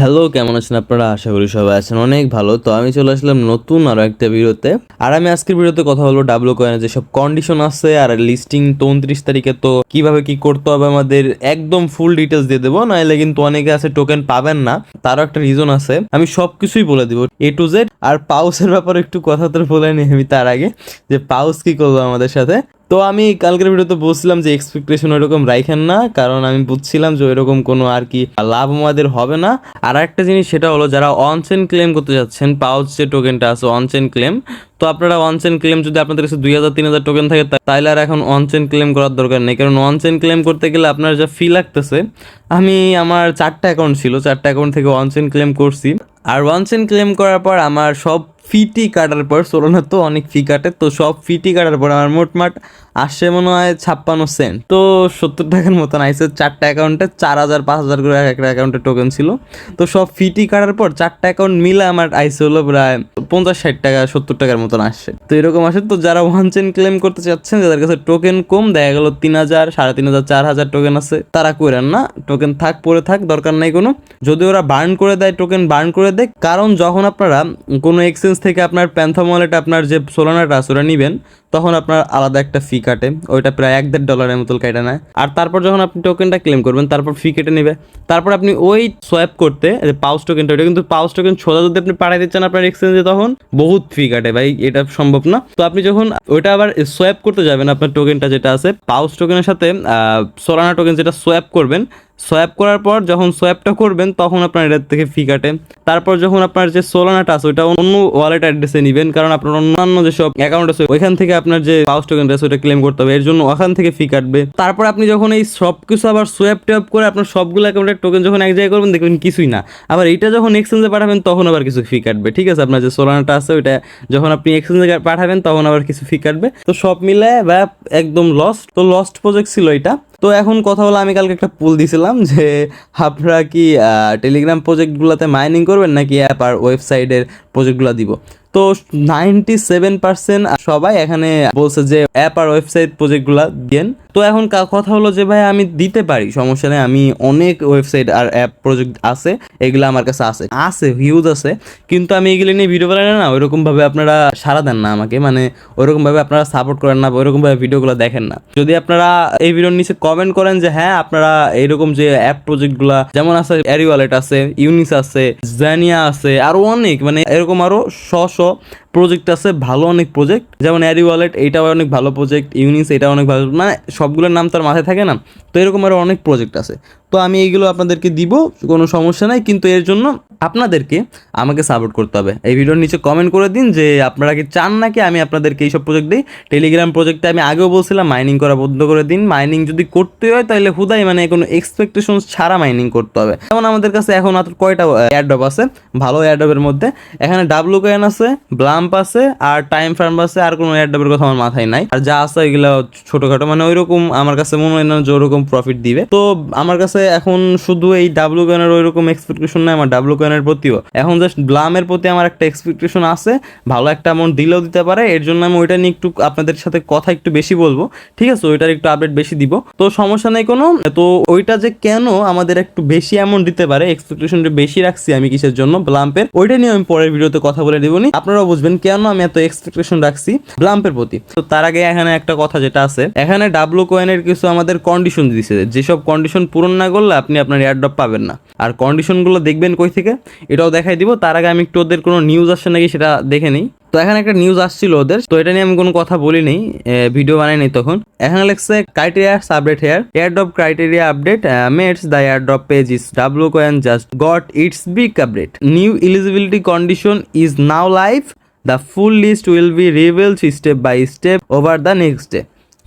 Hello কেমন আছেন আপনারা? আশা করি সবাই আছেন অনেক ভালো। তো আমি চলে আসলাম নতুন আরও একটা ভিডিওতে। আর আমি আজকের ভিডিওতে কথা বলব ডাব্লু কয়েনের যেসব কন্ডিশন আছে আর লিস্টিং তো উনত্রিশ তারিখে তো কীভাবে কি করতে হবে আমাদের একদম ফুল ডিটেলস দিয়ে দেবো। নাহলে কিন্তু অনেকে আছে টোকেন পাবেন না। তারও একটা রিজন আছে। আমি সবকিছুই বলে দিব এ টু জেড আর পাউসের ব্যাপারে একটু কথা তো বলে নি আমি তার আগে। যে পাউস কি করব আমাদের সাথে? তো আমি কালকের ভিডিওতে বলছিলাম যে এক্সপেকটেশন ওইরকম রাখেন না, কারণ আমি বুঝছিলাম যে ওইরকম কোনো আর কি লাভ আমাদের হবে না। আর একটা জিনিস সেটা হলো, যারা অনচেন ক্লেম করতে যাচ্ছেন পাউচ যে টোকেনটা আছে অনচেন ক্লেম তো আপনারা অনচেন ক্লেম যদি আপনাদের কাছে দুই হাজার, তিন হাজার টোকেন থাকে তাহলে আর এখন অনচেন ক্লেম করার দরকার নেই। কারণ অনচেন ক্লেম করতে গেলে আপনার যা ফি লাগতেছে, আমি আমার চারটা অ্যাকাউন্ট ছিল, চারটা অ্যাকাউন্ট থেকে অনচেন ক্লেম করছি। আর অনচেন ক্লেম করার পর আমার সব ফিটি কাটার পর সোলোনা তো, অনেক ফি কাটে। তো সব ফিটি কাটার পর আমার মোটমাট আসছে মনে হয় ছাপ্পান্ন সেন্ট। তো সত্তর টাকার মতন আইসে চারটা অ্যাকাউন্টে চার হাজার, পাঁচ হাজার করে এক একটা অ্যাকাউন্টে টোকেন ছিল। তো সব ফিটি কাটার পর, চারটা অ্যাকাউন্ট মিলে আমার আইসে হলো প্রায় পঞ্চাশ, ষাট টাকা, সত্তর টাকার মতন আসছে। তো এরকম আসে, তো যারা ওয়ান চেন ক্লেম করতে চাচ্ছেন, যাদের কাছে টোকেন কম, দেখা গেল তিন হাজার, সাড়ে তিন হাজার, চার হাজার টোকেন আছে, তারা করেন না। টোকেন থাক পরে থাক, দরকার নাই কোনো। যদি ওরা বার্ন করে দেয় টোকেন বার্ন করে দেয় কারণ যখন আপনারা কোনো এক্সচেঞ্জ থেকে আপনার প্যান্থম ওয়ালেট আপনার যে সোলানাটা আছে ওরা নিবেন, তখন আপনার আলাদা একটা ফি কাটে। ওইটা প্রায় এক দেড় ডলারের মতো কেটে নেয়। আর তারপর যখন আপনি টোকেনটা ক্লেম করবেন, তারপর ফি কেটে নেবে। তারপর আপনি ওই সোয়াপ করতে পাউস টোকেনটা ওইটা কিন্তু পাউস টোকেন সোজা যদি আপনি পাঠাই দিচ্ছেন আপনার এক্সচেঞ্জে তখন বহুত ফি কাটে ভাই, এটা সম্ভব না। তো আপনি যখন ওইটা আবার সোয়াপ করতে যাবেন, আপনার টোকেনটা যেটা আছে পাউস টোকেনের সাথে সোলানা টোকেন যেটা সোয়াপ করবেন সোয়াপ করার পর যখন সোয়াপটা করবেন, তখন আপনার এটার থেকে ফি কাটে। তারপর যখন আপনার যে সোলানাটা আছে, ওইটা অন্য ওয়ালেট অ্যাড্রেসে নেবেন, কারণ আপনার অন্যান্য যেসব অ্যাকাউন্ট আছে, ওইখান থেকে আপনার যে পাউস টোকেন আছে ওটা ক্লেম করতে হবে। এর জন্য ওখান থেকে ফি কাটবে। তারপর আপনি যখন এই সব কিছু আবার সোয়াপ ট্যাপ করে আপনার সবগুলো অ্যাকাউন্টের টোকেন যখন এক জায়গায় করবেন, দেখবেন কিছুই না। আবার এটা যখন এক্সচেঞ্জে পাঠাবেন, তখন আবার কিছু ফি কাটবে। ঠিক আছে, আপনার যে সোলানাটা আছে, ওইটা যখন আপনি এক্সচেঞ্জে পাঠাবেন, তখন আবার কিছু ফি কাটবে। তো সব মিলে ব্যাপ, একদম লস্ট তো লস্ট প্রজেক্ট ছিল এটা। তো এখন কথা হলো আমি কালকে একটা পুল দিছিলাম যে আপনারা কি টেলিগ্রাম প্রজেক্টগুলোতে মাইনিং করবেন নাকি অ্যাপ আর ওয়েবসাইটের প্রজেক্টগুলো দিব? তো নাইনটি সেভেন পার্সেন্ট সবাই এখানে বলছে যে অ্যাপ আর ওয়েবসাইট প্রজেক্টগুলো দেন। তো এখন কথা হলো যে, ভাই, আমি দিতে পারি, সমস্যা নেই, আমি অনেক ওয়েবসাইট আর অ্যাপ প্রজেক্ট আছে, এগুলো আমার কাছে আছে। আছে হিউজ আছে, কিন্তু আমি এগুলো নিয়ে ভিডিও বানাই না ওইরকম ভাবে আপনারা সারা দেন না আমাকে মানে ওইরকম ভাবে আপনারা সাপোর্ট করেন না, বা ওইরকম ভাবে ভিডিওগুলো দেখেন না। যদি আপনারা এই ভিডিওর নিচে কমেন্ট করেন যে হ্যাঁ আপনারা এইরকম যে অ্যাপ প্রজেক্টগুলো যেমন আছে অ্যারি ওয়ালেট আছে ইউনিস আছে জানিয়া আছে, আরও অনেক মানে এরকম আরও শ শ প্রজেক্ট আছে, ভালো অনেক প্রজেক্ট যেমন অ্যারি ওয়ালেট এইটাও অনেক ভালো প্রজেক্ট ইউনিস এটা অনেক ভালো মানে সবগুলোর নাম তার মাথায় থাকে না। তো এরকম আরও অনেক প্রজেক্ট আছে। তো আমি এইগুলো আপনাদেরকে দিব, কোনো সমস্যা নাই, কিন্তু এর জন্য আপনাদেরকে আমাকে সাপোর্ট করতে হবে। এই ভিডিওর নিচে কমেন্ট করে দিন যে আপনারা কি চান নাকি আমি আপনাদেরকে এইসব প্রজেক্ট দিই। টেলিগ্রাম প্রজেক্টে আমি আগেও বলছিলাম মাইনিং করা বন্ধ করে দিন। মাইনিং যদি করতে হয় তাহলে হুদাই মানে কোনো এক্সপেকটেশন ছাড়া মাইনিং করতে হবে। যেমন আমাদের কাছে এখন আর কয়টা অ্যাডব আছে, ভালো অ্যাডবের মধ্যে। এখানে ডাব্লু কয়েন আছে ব্লাম্প আছে, আর টাইম ফার্ম আছে, আর কোনো অ্যাডবের কথা আমার মাথায় নাই। আর যা আছে এগুলো ছোটখাটো মানে ওইরকম আমার কাছে মনে হয় না যে ওরকম প্রফিট দিবে। তো আমার কাছে এখন শুধু এই ডাব্লু কয়েনের ওইরকম এক্সপেকটেশন নাই, আমার ডাব্লু কয়েনের প্রতিও। এখন জাস্ট ব্লামের প্রতি আমার একটা এক্সপেকটেশন আছে, ভালো একটা অ্যামাউন্ট দিলেও দিতে পারে, এর জন্য আমি ওইটা নিয়ে একটু আপনাদের সাথে কথা একটু বেশি বলব। ঠিক আছে, ওইটার একটু আপডেট বেশি দিব। তো সমস্যা নেই কোনো, তো ওইটা যে কেন আমাদের একটু বেশি অ্যামাউন্ট দিতে পারে এক্সপেকটেশনটা বেশি রাখছি আমি কিসের জন্য ব্লাম্পের ওইটা নিয়ে আমি পরের ভিডিওতে কথা বলে দিবনি। আপনারাও বুঝবেন কেন আমি এত এক্সপেকটেশন রাখছি ব্লাম্পের প্রতি। তো তার আগে এখানে একটা কথা যেটা আছে, এখানে ডাব্লু কয়েনের কিছু আমাদের কন্ডিশন দিছে। যেসব কন্ডিশন পূরণ না করলে আপনি আপনার এয়ারড্রপ পাবেন না। আর কন্ডিশনগুলো দেখবেন কই থেকে? এটাও দেখাই দিব। তার আগে আমি একটু ওদের কোনো নিউজ আসছে নাকি সেটা দেখে নিই। তো এখানে একটা নিউজ আসছিল ওদের। তো এটা নিয়ে আমি কোনো কথা বলি নেই ভিডিও বানাই নাই তখন। এখানে লেখছে criteria update here airdrop criteria update mates the airdrop page is W coin just got it's big update new eligibility condition is now live the full list will be revealed step by step over the next day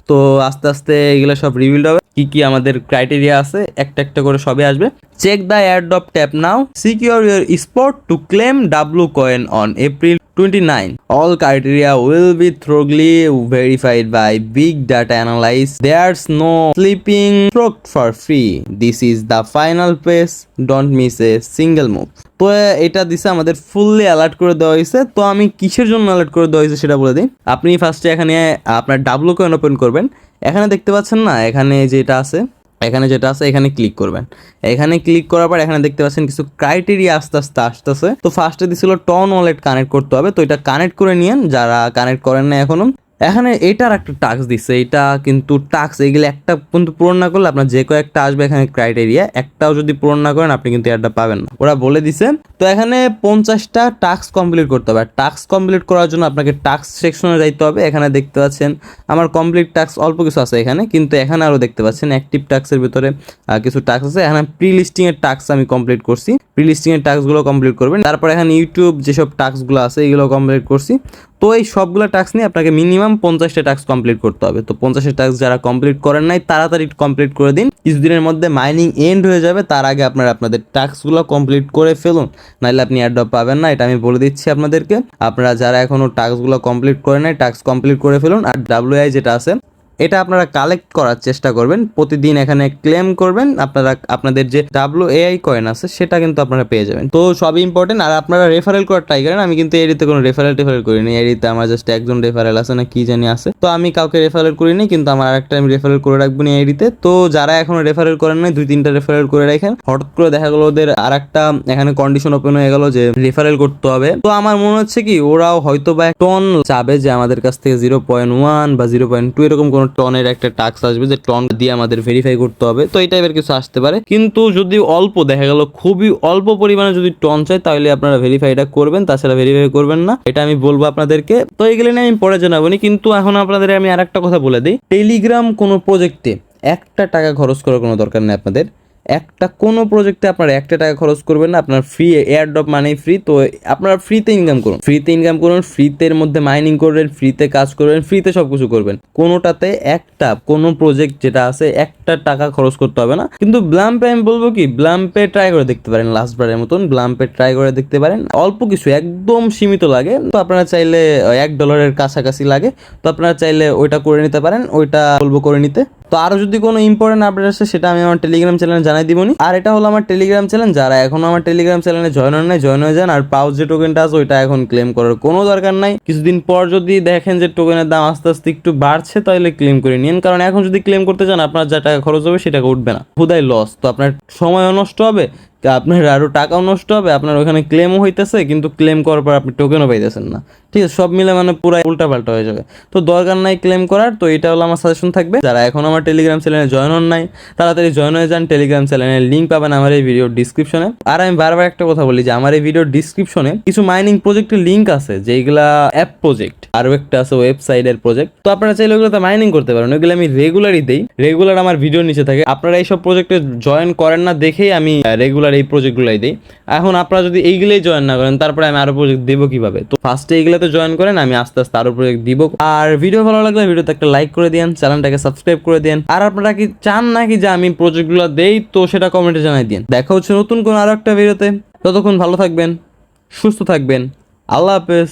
তো আস্তে আস্তে এগুলো সব reveal হবে। কি কি আমাদের criteria আছে, একটা একটা করে সবই আসবে। Check the airdrop tap now secure your spot to claim W coin on April 29 all criteria will be thoroughly verified by big data analysis there's no sleeping stroke for free this is the final phase don't miss a single move তো এটা দিছে আমাদের fully alert করে দেওয়া হয়েছে তো আমি কিসের জন্য অ্যালার্ট করে দেওয়া হয়েছে সেটা বলে দিই আপনি ফার্স্টে এখানে আপনার ডাব্লু কয়েন ওপেন করবেন এখানে দেখতে পাচ্ছেন না এখানে যেটা আছে এখানে যেটা আছে, এখানে ক্লিক করবেন। এখানে ক্লিক করার পর এখানে দেখতে পাচ্ছেন কিছু ক্রাইটেরিয়া আস্তে আস্তে আসতেছে। তো ফার্স্টে দিছিল টন ওয়ালেট কানেক্ট করতে হবে। তো এটা কানেক্ট করে নিয়েন। যারা কানেক্ট করেন না এখনও এখানে এটার একটা টাক্স দিচ্ছে এটা কিন্তু টাক্স এগুলো একটা কিন্তু পূরণ না করলে আপনার যে কয়েকটা আসবে এখানে ক্রাইটেরিয়া একটাও যদি পূরণ না করেন আপনি কিন্তু এটা পাবেন না। ওরা বলে দিছে, তো এখানে পঞ্চাশটা টাস্ক কমপ্লিট করতে হবে। টাস্ক কমপ্লিট করার জন্য আপনাকে টাস্ক সেকশনে যাইতে হবে। এখানে দেখতে পাচ্ছেন, আমার কমপ্লিট টাস্ক অল্প কিছু আছে এখানে, কিন্তু এখানে আরও দেখতে পাচ্ছেন অ্যাক্টিভ টাস্কের ভিতরে কিছু টাস্ক আছে। এখানে প্রি লিস্টিং এর টাস্ক আমি কমপ্লিট করছি। প্রি লিস্টিং এর টাস্কগুলো কমপ্লিট করবেন। তারপর এখানে ইউটিউব যেসব টাস্কগুলো আছে, এগুলো কমপ্লিট করছি। তো এই সবগুলো টাস্ক নিয়ে আপনাকে মিনিমাম পঞ্চাশটা টাস্ক কমপ্লিট করতে হবে। তো পঞ্চাশটা টাস্ক যারা কমপ্লিট করেন নাই, তাড়াতাড়ি কমপ্লিট করে দিন। কিছুদিনের মধ্যে মাইনিং এন্ড হয়ে যাবে, তার আগে আপনারা আপনাদের টাস্কগুলো কমপ্লিট করে ফেলুন। নাহলে আপনি অ্যাডপ পাবেন না, এটা আমি বলে দিচ্ছি আপনাদেরকে। আপনারা যারা এখনও টাস্কগুলো কমপ্লিট করে নাই টাস্ক কমপ্লিট করে ফেলুন। আর ডাব্লিউআই যেটা আছে এটা আপনারা কালেক্ট করার চেষ্টা করবেন। প্রতিদিন এখানে ক্লেম করবেন। আপনারা, আপনাদের যে ডাব্লিউ এআই কয়েন আছে, সেটা কিন্তু আপনারা পেয়ে যাবেন। তো সবই ইম্পর্টেন্ট আর আপনারা রেফারেল করার ট্রাই করেন। আমি কিন্তু এরিতে কোনো রেফারেল টেফারেল করিনি। এরিতে আমার জাস্ট একজন রেফারেল আছে না, কি জানি আছে। তো আমি কাউকে রেফারেল করিনি, কিন্তু আমার আরেকটা আমি রেফারেল করে রাখব না এরিতে তো যারা এখনও রেফারেল করেন নাই, দুই তিনটা রেফারেল করে রাখেন। হঠাৎ করে দেখা গেলো ওদের আর একটা এখানে কন্ডিশন ওপেন হয়ে গেল যে রেফারেল করতে হবে। তো আমার মনে হচ্ছে কি, ওরাও হয়তো বা টন চাবে যে আমাদের কাছ থেকে জিরো পয়েন্ট ওয়ান বা জিরো পয়েন্ট টু এরকম কোনো টনের একটা টাক্স আসবে যে টন দিয়ে আমাদের ভেরিফাই করতে হবে। তো এই টাইপের কিছু আসতে পারে। কিন্তু যদি অল্প দেখা গেল, খুবই অল্প পরিমাণে যদি টন চাই, তাহলে আপনারা ভেরিফাইটা করবেন, তাছাড়া ভেরিফাই করবেন না। এটা আমি বলব আপনাদেরকে। তো এগুলো নিয়ে আমি পরে জানাবোনি, কিন্তু এখন আপনাদের আমি আর কথা বলে দিই। টেলিগ্রাম কোনো প্রজেক্টে একটা টাকা খরচ করার কোনো দরকার নেই আপনাদের। একটা কোনো প্রজেক্টে আপনার একটা টাকা খরচ করবেন না, আপনার ফ্রি এয়ার ড্রপ মানেই ফ্রি তো আপনারা ফ্রিতে ইনকাম করুন। ফ্রিতে ইনকাম করুন ফ্রিতে এর মধ্যে মাইনিং করবেন ফ্রিতে কাজ করবেন ফ্রিতে সব কিছু করবেন। কোনোটাতে একটা, কোনো প্রজেক্ট যেটা আছে, একটা টাকা খরচ করতে হবে না। কিন্তু ব্লাম্পে আমি বলব কি ব্লাম্পে ট্রাই করে দেখতে পারেন লাস্ট বারের মতন ব্লাম্পে ট্রাই করে দেখতে পারেন। অল্প কিছু, একদম সীমিত লাগে। তো আপনারা চাইলে, এক ডলারের কাছাকাছি লাগে। তো আপনারা চাইলে ওইটা করে নিতে পারেন, ওইটা বলব করে নিতে। তো আরও যদি কোনো ইম্পর্টেন্ট আপডেট আসে, সেটা আমি আমার টেলিগ্রাম চ্যানেলে জানাই দিবনি। আর এটা হলো আমার টেলিগ্রাম চ্যানেল যারা এখনও আমার টেলিগ্রাম চ্যানেলে জয়েন হন নাই জয়েন হয়ে যান। আর পাউচ যে টোকেনটা আছে, ওইটা এখন ক্লেম করার কোনো দরকার নাই। কিছুদিন পর যদি দেখেন যে টোকেনের দাম আস্তে আস্তে একটু বাড়ছে, তাহলে ক্লেম করে নিন। কারণ এখন যদি ক্লেম করতে চান, আপনার যা টাকা খরচ হবে সেটা উঠবে না। হুদাই লস তো আপনার সময়ও নষ্ট হবে, আপনার আরও টাকাও নষ্ট হবে, আপনার ওখানে ক্লেমও হইতেছে, কিন্তু ক্লেম করার পর আপনি টোকেনও পাইতেছেন না। ঠিক আছে, সব মিলে মানে পুরো উল্টা পাল্টা হয়ে যাবে। তো দরকার নাই ক্লেম করার, তো এটা হলো আমার সাজেশন থাকবে। যারা এখন আমার টেলিগ্রাম চ্যানেলে জয়েন হন নাই, তাড়াতাড়ি জয়েন হয়ে যান টেলিগ্রাম চ্যানেলের লিঙ্ক পাবেন আমার এই ভিডিও ডিসক্রিপশনে আর আমি বারবার একটা কথা বলি যে, আমার এই ভিডিওর ডিসক্রিপশনে কিছু মাইনিং প্রজেক্টের লিঙ্ক আছে যেগুলা অ্যাপ প্রজেক্ট আরও একটা আছে ওয়েবসাইটের প্রজেক্ট তো আপনারা চাইলে ওগুলোতে মাইনিং করতে পারেন ওগুলো আমি রেগুলারই দেই। রেগুলার আমার ভিডিওর নিচে থাকে। আপনারা এইসব প্রজেক্টে জয়েন করেন না দেখেই আমি রেগুলার এই প্রজেক্টগুলাই দিই। এখন আপনারা যদি এইগুলোই জয়েন না করেন, তারপরে আমি আরও প্রজেক্ট দেবো কীভাবে? তো ফার্স্টে এইগুলোতে জয়েন করেন, আমি আস্তে আস্তে আরও প্রজেক্ট দিব। আর ভিডিও ভালো লাগলে ভিডিওতে একটা লাইক করে দিন চ্যানেলটাকে সাবস্ক্রাইব করে দিন আর আপনারা কি চান নাকি যে আমি প্রজেক্টগুলো দেই, তো সেটা কমেন্টে জানাই দিন দেখা হচ্ছে নতুন কোনো আরও একটা ভিডিওতে ততক্ষণ ভালো থাকবেন, সুস্থ থাকবেন। আল্লাহ হাফেজ।